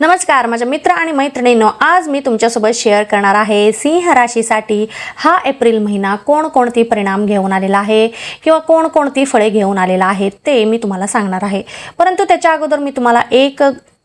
नमस्कार माझ्या मित्र आणि मैत्रिणींनो आज मी तुमच्यासोबत शेअर करणार आहे सिंह राशीसाठी हा एप्रिल महिना कोणकोणती परिणाम घेऊन आलेला आहे किंवा कोणकोणती फळे घेऊन आलेला आहे ते मी तुम्हाला सांगणार आहे. परंतु त्याच्या अगोदर मी तुम्हाला एक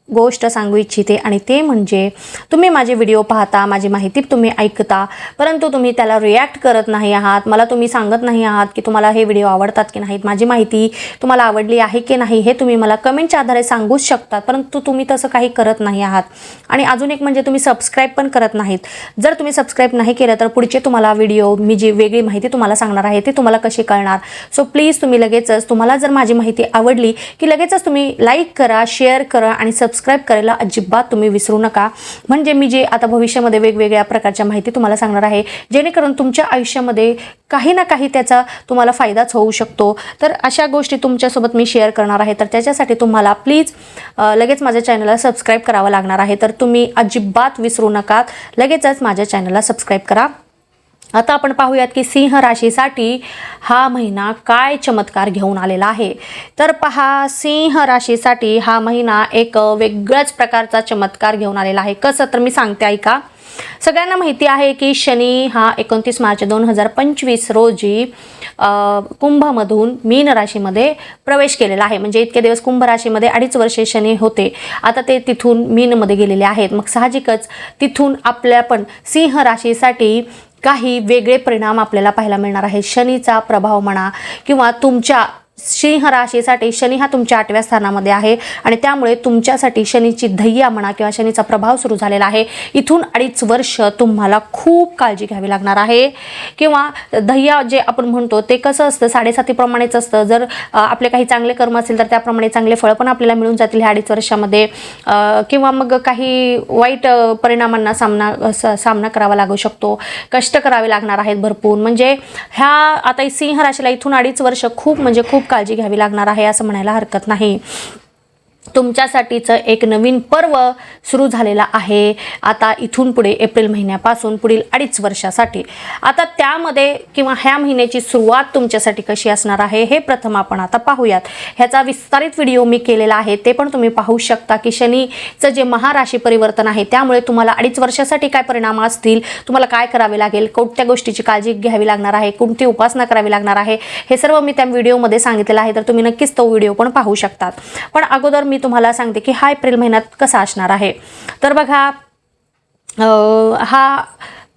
गोष्ट सांगू इच्छिते आणि ते म्हणजे तुम्ही माझे व्हिडिओ पाहता माझी माहिती तुम्ही ऐकता परंतु तुम्ही त्याला रिॲक्ट करत नाही आहात मला तुम्ही सांगत नाही आहात की तुम्हाला हे व्हिडिओ आवडतात की नाहीत माझी माहिती तुम्हाला आवडली आहे की नाही हे तुम्ही मला कमेंटच्या आधारे सांगूच शकतात परंतु तुम्ही तसं काही करत नाही आहात. आणि अजून एक म्हणजे तुम्ही सबस्क्राईब पण करत नाहीत. जर तुम्ही सबस्क्राईब नाही केलं तर पुढचे तुम्हाला व्हिडिओ मी जी वेगळी माहिती तुम्हाला सांगणार आहे ती तुम्हाला कशी कळणार? सो प्लीज तुम्ही लगेचच तुम्हाला जर माझी माहिती आवडली की लगेचच तुम्ही लाईक करा शेअर करा आणि सबस्क्राईब करायला अजिबात तुम्ही विसरू नका. म्हणजे मी जे आता भविष्यामध्ये वेगवेगळ्या प्रकारच्या माहिती तुम्हाला सांगणार आहे जेणेकरून तुमच्या आयुष्यामध्ये काही ना काही त्याचा तुम्हाला फायदाच होऊ शकतो. तर अशा गोष्टी तुमच्यासोबत मी शेअर करणार आहे. तर त्याच्यासाठी तुम्हाला प्लीज लगेच माझ्या चॅनलला सबस्क्राईब करावं लागणार आहे. तर तुम्ही अजिबात विसरू नका. लगेचच माझ्या चॅनलला सबस्क्राईब करा. आता आपण पाहूयात की सिंह राशीसाठी हा महिना काय चमत्कार घेऊन आलेला आहे. तर पहा सिंह राशीसाठी हा महिना एक वेगळ्याच प्रकारचा चमत्कार घेऊन आलेला आहे. कसं? तर मी सांगते ऐका. सगळ्यांना माहिती आहे की शनी हा एकोणतीस मार्च दोन हजार पंचवीस रोजी कुंभमधून मीन राशीमध्ये प्रवेश केलेला आहे. म्हणजे इतके दिवस कुंभ राशीमध्ये अडीच वर्षे शनी होते. आता ते तिथून मीनमध्ये गेलेले आहेत. मग साहजिकच तिथून आपल्या पण सिंह राशीसाठी काही वेगळे परिणाम आपल्याला पाहायला मिळणार आहे. शनीचा प्रभाव म्हणा किंवा तुमच्या सिंह राशीसाठी शनी हा तुमच्या आठव्या स्थानामध्ये आहे आणि त्यामुळे तुमच्यासाठी शनीची धैया म्हणा किंवा शनीचा प्रभाव सुरू झालेला आहे. इथून अडीच वर्ष तुम्हाला खूप काळजी घ्यावी लागणार आहे. किंवा धैया जे आपण म्हणतो ते कसं असतं? साडेसातीप्रमाणेच असतं. जर आपले काही चांगले कर्म असेल तर त्याप्रमाणे चांगले फळं पण आपल्याला मिळून जातील ह्या अडीच वर्षामध्ये. किंवा मग काही वाईट परिणामांना सामना स- सामना करावा लागू शकतो. कष्ट करावे लागणार आहेत भरपूर. म्हणजे ह्या आता सिंह राशीला इथून अडीच वर्ष खूप म्हणजे खूप काळजी घ्यावी लागणार आहे असं म्हणायला हरकत नाही. तुमच्यासाठीचं एक नवीन पर्व सुरू झालेलं आहे. आता इथून पुढे एप्रिल महिन्यापासून पुढील अडीच वर्षासाठी. आता त्यामध्ये किंवा ह्या महिन्याची सुरुवात तुमच्यासाठी कशी असणार आहे हे प्रथम आपण आता पाहूयात. ह्याचा विस्तारित व्हिडिओ मी केलेला आहे ते पण तुम्ही पाहू शकता की शनीचं जे महाराशी परिवर्तन आहे त्यामुळे तुम्हाला अडीच वर्षासाठी काय परिणाम असतील तुम्हाला काय करावे लागेल कोणत्या गोष्टीची काळजी घ्यावी लागणार आहे कोणती उपासना करावी लागणार आहे हे सर्व मी त्या व्हिडिओमध्ये सांगितलेलं आहे तर तुम्ही नक्कीच तो व्हिडिओ पण पाहू शकतात. पण अगोदर मी तुम्हाला सांगते की हा एप्रिल महिन्यात कसा असणार आहे. तर बघा हा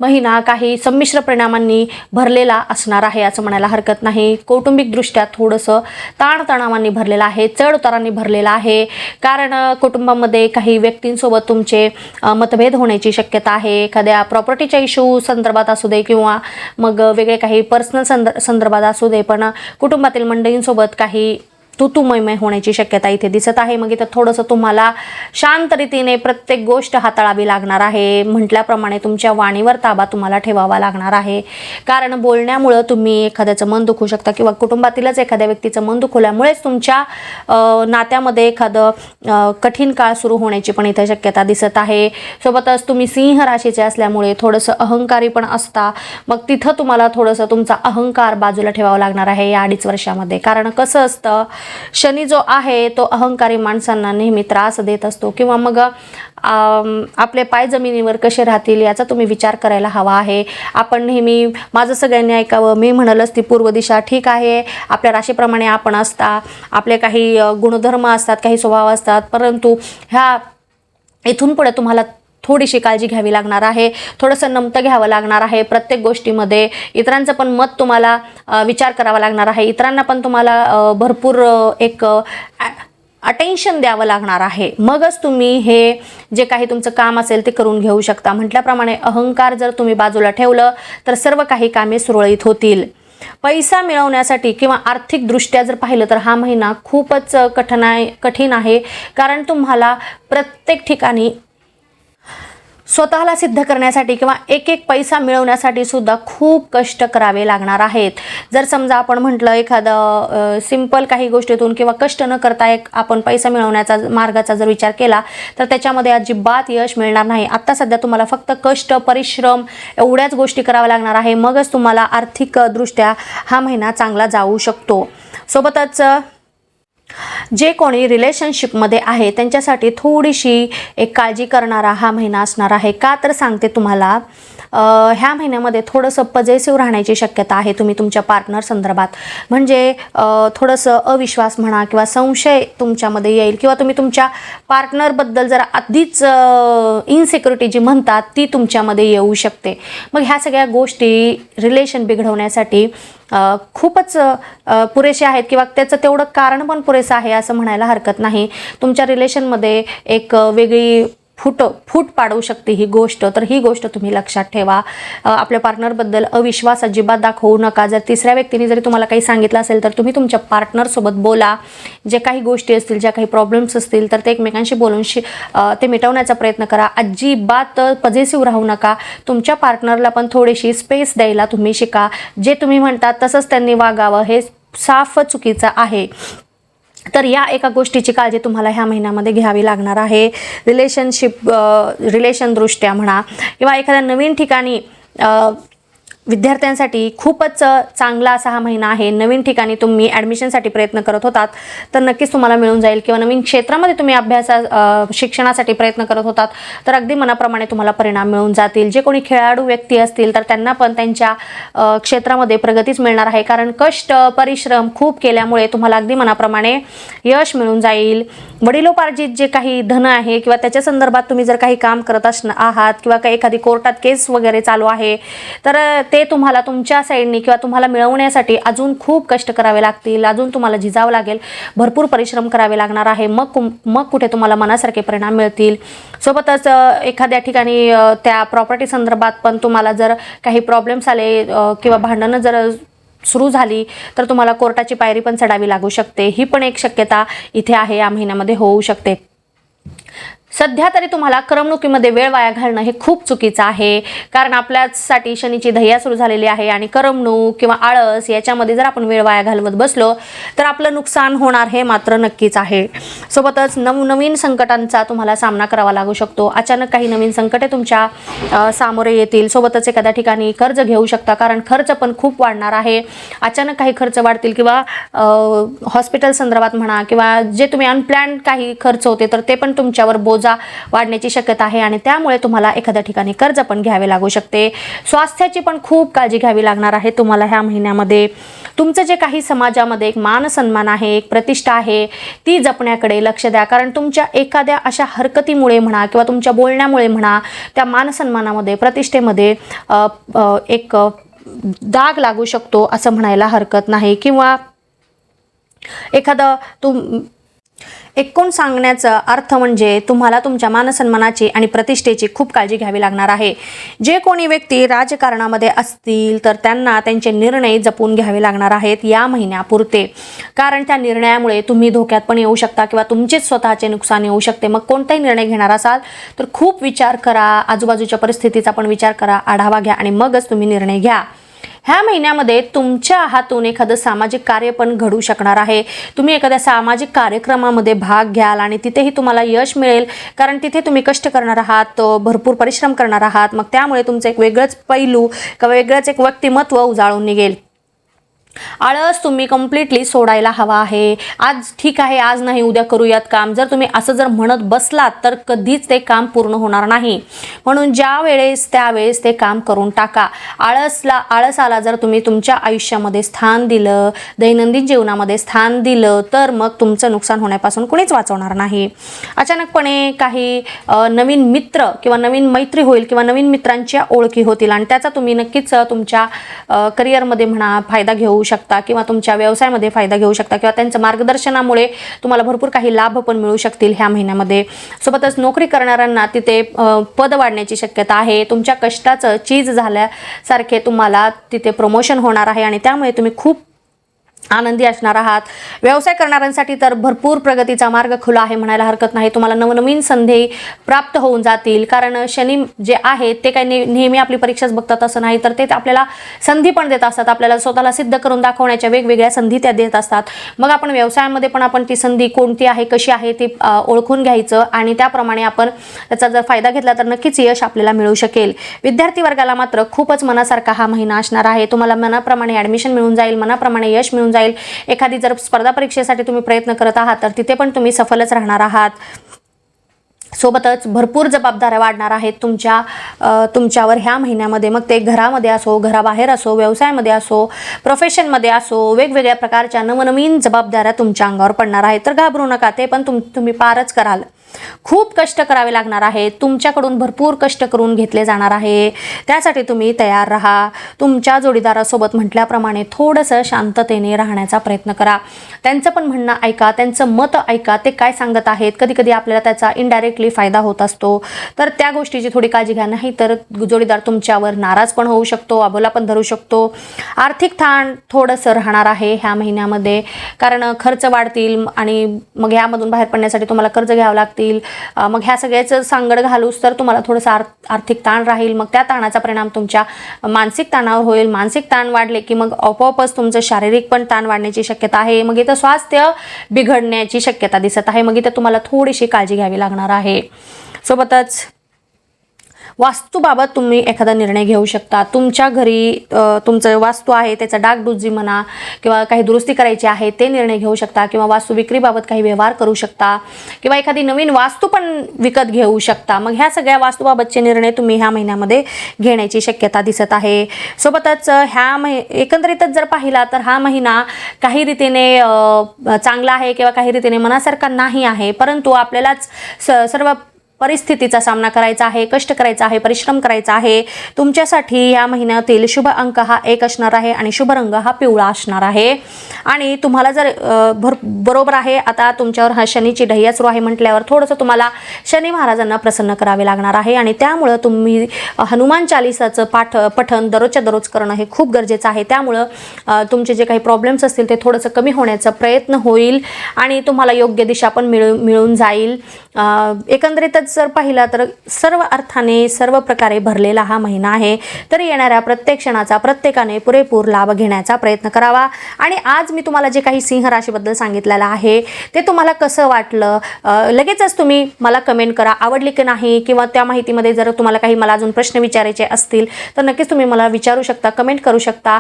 महिना काही संमिश्र परिणामांनी भरलेला असणार आहे असं म्हणायला हरकत नाही. कौटुंबिकदृष्ट्या थोडंसं ताणतणावांनी भरलेलं आहे चढउतारांनी भरलेलं आहे. कारण कुटुंबामध्ये काही व्यक्तींसोबत तुमचे मतभेद होण्याची शक्यता आहे. एखाद्या प्रॉपर्टीच्या इश्यू संदर्भात असू दे किंवा मग वेगळे काही पर्सनल संद संदर्भात असू दे पण कुटुंबातील मंडळींसोबत काही तुतुमयमय होण्याची शक्यता इथे दिसत आहे. मग इथं थोडंसं तुम्हाला शांत रीतीने प्रत्येक गोष्ट हाताळावी लागणार आहे. म्हटल्याप्रमाणे तुमच्या वाणीवर ताबा तुम्हाला ठेवावा लागणार आहे. कारण बोलण्यामुळं तुम्ही एखाद्याचं मन दुखू शकता किंवा कुटुंबातीलच एखाद्या व्यक्तीचं मन दुखवल्यामुळेच तुमच्या नात्यामध्ये एखादं कठीण काळ सुरू होण्याची पण इथे शक्यता दिसत आहे. सोबतच तुम्ही सिंह राशीचे असल्यामुळे थोडंसं अहंकारी पण असता. मग तिथं तुम्हाला थोडंसं तुमचा अहंकार बाजूला ठेवावा लागणार आहे या अडीच वर्षामध्ये. कारण कसं असतं शनी जो आहे तो अहंकारी माणसांना नेहमी त्रास देत असतो किंवा मग आपले पाय जमिनीवर कसे राहतील याचा तुम्ही विचार करायला हवा आहे. आपण नेहमी माझं सगळ्यांनी ऐकावं. मी म्हणलंच ती पूर्व दिशा ठीक आहे. आपल्या राशीप्रमाणे आपण असता. आपले काही गुणधर्म असतात काही स्वभाव असतात. परंतु ह्या इथून पुढे तुम्हाला थोडीशी काळजी घ्यावी लागणार आहे थोडंसं नमतं घ्यावं लागणार आहे प्रत्येक गोष्टीमध्ये इतरांचं पण मत तुम्हाला विचार करावा लागणार आहे. इतरांना पण तुम्हाला भरपूर एक अटेन्शन द्यावं लागणार आहे. मगच तुम्ही हे जे काही तुमचं काम असेल ते करून घेऊ शकता. म्हटल्याप्रमाणे अहंकार जर तुम्ही बाजूला ठेवलं तर सर्व काही कामे सुरळीत होतील. पैसा मिळवण्यासाठी किंवा आर्थिकदृष्ट्या जर पाहिलं तर हा महिना खूपच कठीण आहे कठीण आहे. कारण तुम्हाला प्रत्येक ठिकाणी स्वतःला सिद्ध करण्यासाठी किंवा एक एक पैसा मिळवण्यासाठी सुद्धा खूप कष्ट करावे लागणार आहेत. जर समजा आपण म्हटलं एखादं सिंपल काही गोष्टीतून किंवा कष्ट न करता एक आपण पैसा मिळवण्याचा मार्गाचा जर विचार केला तर त्याच्यामध्ये अजिबात यश मिळणार नाही. आत्ता सध्या तुम्हाला फक्त कष्ट परिश्रम एवढ्याच गोष्टी कराव्या लागणार आहे. मगच तुम्हाला आर्थिकदृष्ट्या हा महिना चांगला जाऊ शकतो. सोबतच जे कोणी रिलेशनशिपमध्ये आहे त्यांच्यासाठी थोडीशी एक काळजी करणारा हा महिना असणार आहे. का तर सांगते तुम्हाला. ह्या महिन्यामध्ये थोडंसं पजेसिव्ह राहण्याची शक्यता आहे तुम्ही तुमच्या पार्टनर संदर्भात. म्हणजे थोडंसं अविश्वास म्हणा किंवा संशय तुमच्यामध्ये येईल किंवा तुम्ही तुमच्या पार्टनरबद्दल जरा आधीच इनसिक्युरिटी जी म्हणतात ती तुमच्यामध्ये येऊ शकते. मग ह्या सगळ्या गोष्टी रिलेशन बिघडवण्यासाठी खूपच पुरेसे आहेत किंवा त्याचं तेवढं कारण पण पुरेसं आहे असं म्हणायला हरकत नाही. तुमच्या रिलेशनमध्ये एक वेगळी फूट फूट पाडू शकते ही गोष्ट. तर ही गोष्ट तुम्ही लक्षात ठेवा. आपल्या पार्टनरबद्दल अविश्वास अजिबात दाखवू नका. जर तिसऱ्या व्यक्तीने जरी तुम्हाला काही सांगितलं असेल तर तुम्ही तुमच्या पार्टनरसोबत बोला. जे काही गोष्टी असतील ज्या काही प्रॉब्लेम्स असतील तर ते एकमेकांशी बोलून शि ते मिटवण्याचा प्रयत्न करा. अजिबात पजेसिव्ह राहू नका. तुमच्या पार्टनरला पण थोडीशी स्पेस द्यायला तुम्ही शिका. जे तुम्ही म्हणतात तसंच त्यांनी वागावं. हे साफ चुकीचं आहे. तर या एका गोष्टीची काळजी तुम्हाला ह्या महिन्यामध्ये घ्यावी लागणार आहे. रिलेशनशिप रिलेशनदृष्ट्या म्हणा किंवा एखाद्या नवीन ठिकाणी विद्यार्थ्यांसाठी खूपच चांगला असा हा महिना आहे. नवीन ठिकाणी तुम्ही ॲडमिशनसाठी प्रयत्न करत होतात तर नक्कीच तुम्हाला मिळून जाईल. किंवा नवीन क्षेत्रामध्ये तुम्ही अभ्यासा शिक्षणासाठी प्रयत्न करत होतात तर अगदी मनाप्रमाणे तुम्हाला परिणाम मिळून जातील. जे कोणी खेळाडू व्यक्ती असतील तर त्यांना पण त्यांच्या क्षेत्रामध्ये प्रगतीच मिळणार आहे. कारण कष्ट परिश्रम खूप केल्यामुळे तुम्हाला अगदी मनाप्रमाणे यश मिळून जाईल. वडिलोपार्जित जे काही धन आहे किंवा त्याच्या संदर्भात तुम्ही जर काही काम करत असणार आहात किंवा काही एखादी कोर्टात केस वगैरे चालू आहे तर ते ते तुम्हाला तुमच्या साईडनी किंवा तुम्हाला मिळवण्यासाठी अजून खूप कष्ट करावे लागतील अजून तुम्हाला झिजावं लागेल भरपूर परिश्रम करावे लागणार आहे मग मग कुठे तुम्हाला मनासारखे परिणाम मिळतील. सोबतच एखाद्या ठिकाणी त्या प्रॉपर्टी संदर्भात पण तुम्हाला जर काही प्रॉब्लेम्स आले किंवा भांडणं जर सुरू झाली तर तुम्हाला कोर्टाची पायरी पण चढावी लागू शकते. ही पण एक शक्यता इथे आहे या महिन्यामध्ये होऊ शकते. सध्या तरी तुम्हाला करमणुकीमध्ये वेळ वाया घालणं हे खूप चुकीचं आहे. कारण आपल्यासाठी शनीची धैया सुरू झालेली आहे आणि करमणूक किंवा आळस याच्यामध्ये जर आपण वेळ वाया घालवत बसलो तर आपलं नुकसान होणार हे मात्र नक्कीच आहे. सोबतच नवनवीन संकटांचा तुम्हाला सामना करावा लागू शकतो. अचानक काही नवीन संकटे तुमच्या सामोरे येतील. सोबतच एखाद्या ठिकाणी कर्ज घेऊ शकता कारण खर्च पण खूप वाढणार आहे. अचानक काही खर्च वाढतील किंवा हॉस्पिटल संदर्भात म्हणा किंवा जे तुम्ही अनप्लॅन काही खर्च होते तर ते पण तुमच्यावर बोजा वाढण्याची शक्यता आहे आणि त्यामुळे तुम्हाला एखाद्या ठिकाणी कर्ज पण घ्यावे लागू शकते. स्वास्थ्याची पण खूप काळजी घ्यावी लागणार आहे तुम्हाला ह्या महिन्यामध्ये. तुमचं जे काही समाजामध्ये एक मान सन्मान आहे एक प्रतिष्ठा आहे ती जपण्याकडे लक्ष द्या. कारण तुमच्या एखाद्या अशा हरकतीमुळे म्हणा किंवा तुमच्या बोलण्यामुळे म्हणा त्या मानसन्मानामध्ये प्रतिष्ठेमध्ये एक दाग लागू शकतो असं म्हणायला हरकत नाही. किंवा एखादं तुम एकूण सांगण्याचा अर्थ म्हणजे तुम्हाला तुमच्या मानसन्मानाची आणि प्रतिष्ठेची खूप काळजी घ्यावी लागणार आहे. जे कोणी व्यक्ती राजकारणामध्ये असतील तर त्यांना त्यांचे निर्णय जपून घ्यावे लागणार आहेत या महिन्यापुरते. कारण त्या निर्णयामुळे तुम्ही धोक्यात पण येऊ शकता किंवा तुमचेच स्वतःचे नुकसान येऊ शकते. मग कोणताही निर्णय घेणार असाल तर खूप विचार करा आजूबाजूच्या परिस्थितीचा पण विचार करा आढावा घ्या आणि मगच तुम्ही निर्णय घ्या. ह्या महिन्यामध्ये तुमच्या हातून एखादं सामाजिक कार्य पण घडू शकणार आहे. तुम्ही एखाद्या सामाजिक कार्यक्रमामध्ये भाग घ्याल आणि तिथेही तुम्हाला यश मिळेल. कारण तिथे तुम्ही कष्ट करणार आहात भरपूर परिश्रम करणार आहात. मग त्यामुळे तुमचं एक वेगळंच पैलू किंवा वेगळंच एक व्यक्तिमत्व उजाळून निघेल. आळस तुम्ही कम्प्लिटली सोडायला हवा आहे. आज ठीक आहे आज नाही उद्या करूयात काम. जर तुम्ही असं जर म्हणत बसलात तर कधीच ते काम पूर्ण होणार नाही. म्हणून ज्या वेळेस त्यावेळेस ते काम करून टाका. आळसला आळसाला जर तुम्ही तुमच्या आयुष्यामध्ये स्थान दिलं दैनंदिन जीवनामध्ये स्थान दिलं तर मग तुमचं नुकसान होण्यापासून कुणीच वाचवणार नाही. अचानकपणे काही नवीन मित्र किंवा नवीन मैत्री होईल किंवा नवीन मित्रांच्या ओळखी होतील आणि त्याचा तुम्ही नक्कीच तुमच्या करिअरमध्ये म्हणा फायदा घेऊ शकता किंवा तुमच्या व्यवसायामध्ये फायदा घेऊ शकता किंवा त्यांच्या मार्गदर्शनामुळे तुम्हाला भरपूर काही लाभ पण मिळू शकतील ह्या महिन्यामध्ये. सोबतच नोकरी करणाऱ्यांना तिथे पद वाढण्याची शक्यता आहे. तुमच्या कष्टाचं चीज झाल्यासारखे तुम्हाला तिथे प्रमोशन होणार आहे आणि त्यामुळे तुम्ही खूप आनंदी असणार आहात. व्यवसाय करणाऱ्यांसाठी तर भरपूर प्रगतीचा मार्ग खुला आहे म्हणायला हरकत नाही. तुम्हाला नवनवीन संधी प्राप्त होऊन जातील. कारण शनी जे आहेत ते काही ने- नेहमी आपली परीक्षाच बघतात असं नाही. तर ते आपल्याला संधी पण देत असतात. आपल्याला स्वतःला सिद्ध करून दाखवण्याच्या वेगवेगळ्या संधी त्या देत असतात. मग आपण व्यवसायामध्ये पण आपण ती संधी कोणती आहे कशी आहे ती ओळखून घ्यायचं आणि त्याप्रमाणे आपण त्याचा जर फायदा घेतला तर नक्कीच यश आपल्याला मिळू शकेल. विद्यार्थी वर्गाला मात्र खूपच मनासारखा हा महिना असणार आहे. तुम्हाला मनाप्रमाणे ॲडमिशन मिळून जाईल. मनाप्रमाणे यश मिळून घेऊन जाईल. एखादी जर स्पर्धा परीक्षेसाठी तुम्ही प्रयत्न करत आहात तर तिथे पण तुम्ही सफलच राहणार आहात. सोबतच भरपूर जबाबदाऱ्या वाढणार आहेत तुमच्या तुमच्यावर ह्या महिन्यामध्ये. मग ते घरामध्ये असो घराबाहेर असो व्यवसायामध्ये असो प्रोफेशनमध्ये असो वेगवेगळ्या प्रकारच्या नवनवीन जबाबदाऱ्या तुमच्या अंगावर पडणार आहेत. तर घाबरू नका ते पण तुम तुम्ही पारच कराल. खूप कष्ट करावे लागणार आहे. तुमच्याकडून भरपूर कष्ट करून घेतले जाणार आहे. त्यासाठी तुम्ही तयार राहा. तुमच्या जोडीदारासोबत म्हटल्याप्रमाणे थोडंसं शांततेने राहण्याचा प्रयत्न करा. त्यांचं पण म्हणणं ऐका. त्यांचं मत ऐका. ते काय सांगत आहेत? कधी कधी आपल्याला त्याचा इनडायरेक्टली फायदा होत असतो. तर त्या गोष्टीची थोडी काळजी घ्या. नाही तर जोडीदार तुमच्यावर नाराज पण होऊ शकतो अबोला पण धरू शकतो. आर्थिक ताण थोडंसं राहणार आहे ह्या महिन्यामध्ये. कारण खर्च वाढतील आणि मग ह्यामधून बाहेर पडण्यासाठी तुम्हाला कर्ज घ्यावं लागतील मग ह्या सगळ्याचं सांगड घालूस तर तुम्हाला थोडंसं आर आर्थिक ताण राहील. मग त्या ताणाचा परिणाम तुमच्या मानसिक ताणावर होईल. मानसिक ताण वाढले की मग आपोआपच तुमचं शारीरिक पण ताण वाढण्याची शक्यता आहे. मग इथं स्वास्थ्य बिघडण्याची शक्यता दिसत आहे. मग इथं तुम्हाला थोडीशी काळजी घ्यावी लागणार आहे. सोबतच वास्तूबाबत तुम्ही एखादा निर्णय घेऊ शकता. तुमच्या घरी तुमचं वास्तू आहे त्याचा डागडुजी म्हणा किंवा काही दुरुस्ती करायची आहे ते निर्णय घेऊ शकता किंवा वास्तू विक्रीबाबत काही व्यवहार करू शकता किंवा एखादी नवीन वास्तू पण विकत घेऊ शकता. मग ह्या सगळ्या वास्तूबाबतचे निर्णय तुम्ही ह्या महिन्यामध्ये घेण्याची शक्यता दिसत आहे. सोबतच ह्या महि एकंदरीतच जर पाहिला तर हा महिना काही रीतीने चांगला आहे किंवा काही रीतीने मनासारखा नाही आहे परंतु आपल्यालाच स सर्व परिस्थितीचा सामना करायचा आहे कष्ट करायचा आहे परिश्रम करायचा आहे. तुमच्यासाठी या महिन्यातील शुभ अंक हा एक असणार आहे आणि शुभ रंग हा पिवळा असणार आहे. आणि तुम्हाला जर भर बरोबर आहे आता तुमच्यावर हा शनीची ढैया सुरू आहे म्हटल्यावर थोडंसं तुम्हाला शनी महाराजांना प्रसन्न करावे लागणार आहे. आणि त्यामुळं तुम्ही हनुमान चालिसाचं पाठ पठन दररोजच्या दररोज करणं हे खूप गरजेचं आहे. त्यामुळं तुमचे जे काही प्रॉब्लेम्स असतील ते थोडंसं कमी होण्याचा प्रयत्न होईल आणि तुम्हाला योग्य दिशा पण मिळू मिळून जाईल. एकंदरीतच एकंदरीतच जर पाहिला तर सर्व अर्थाने सर्व प्रकारे भरलेला हा महिना आहे. तर येणाऱ्या प्रत्येक क्षणाचा प्रत्येकाने पुरेपूर लाभ घेण्याचा प्रयत्न करावा. आणि आज मी तुम्हाला जे काही सिंह राशीबद्दल सांगितलेलं आहे ते तुम्हाला कसं वाटलं? लगेचच तुम्ही मला कमेंट करा. आवडली की नाही? किंवा त्या माहितीमध्ये जर तुम्हाला काही मला अजून प्रश्न विचारायचे असतील तर नक्कीच तुम्ही मला विचारू शकता कमेंट करू शकता.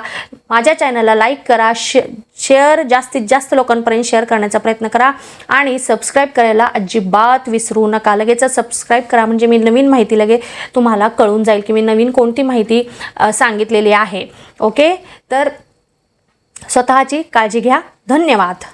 माझ्या चॅनलला लाईक करा. शे शेअर जास्तीत जास्त लोकांपर्यंत शेअर करण्याचा प्रयत्न करा. आणि सबस्क्राईब करायला अजिबात विसरू नका. लगेचच सबस्क्राईब करा. म्हणजे मी नवीन माहिती लगे तुम्हाला कळून जाईल की मी नवीन कोणती माहिती सांगितलेली आहे. ओके तर स्वतःची काळजी घ्या. धन्यवाद.